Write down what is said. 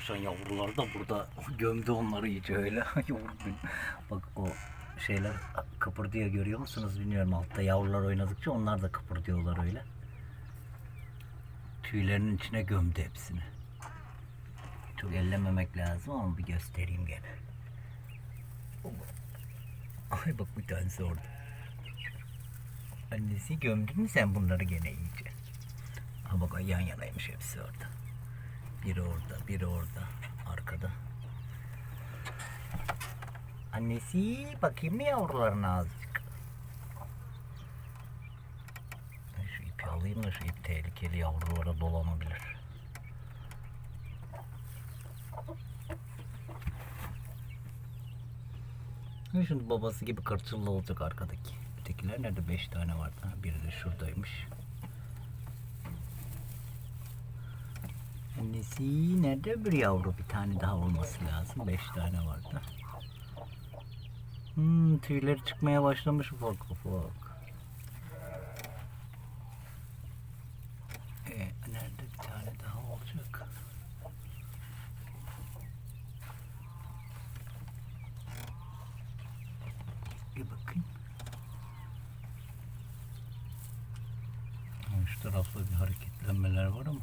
tavşan yavruları da burada gömdü onları iyice öyle. Bak o şeyler kıpırdıyor görüyor musunuz bilmiyorum altta yavrular oynadıkça onlar da kıpırdıyorlar öyle. Tüylerinin içine gömdü hepsini. Çok ellememek lazım ama bir göstereyim gene. Ay bak bir tanesi orada. Annesi gömdün mü sen bunları gene iyice? Ha bak yan yanaymış hepsi orada. Biri orada, biri orada, arkada. Annesi bakayım mı yavrularına azıcık? Şu ipi alayım da şu ip tehlikeli yavrulara dolanabilir. Şimdi babası gibi kırçıllı olacak arkadaki. Ötekiler nerede? Beş tane vardı. Biri de şuradaymış. Annesi nerede bir yavru? Bir tane daha olması lazım. Beş tane vardı. Hmm, tüyleri çıkmaya başlamış ufak ufak. Ee, nerede bir tane daha olacak? Bir bakayım. Şu tarafta bir hareketlenmeler var ama.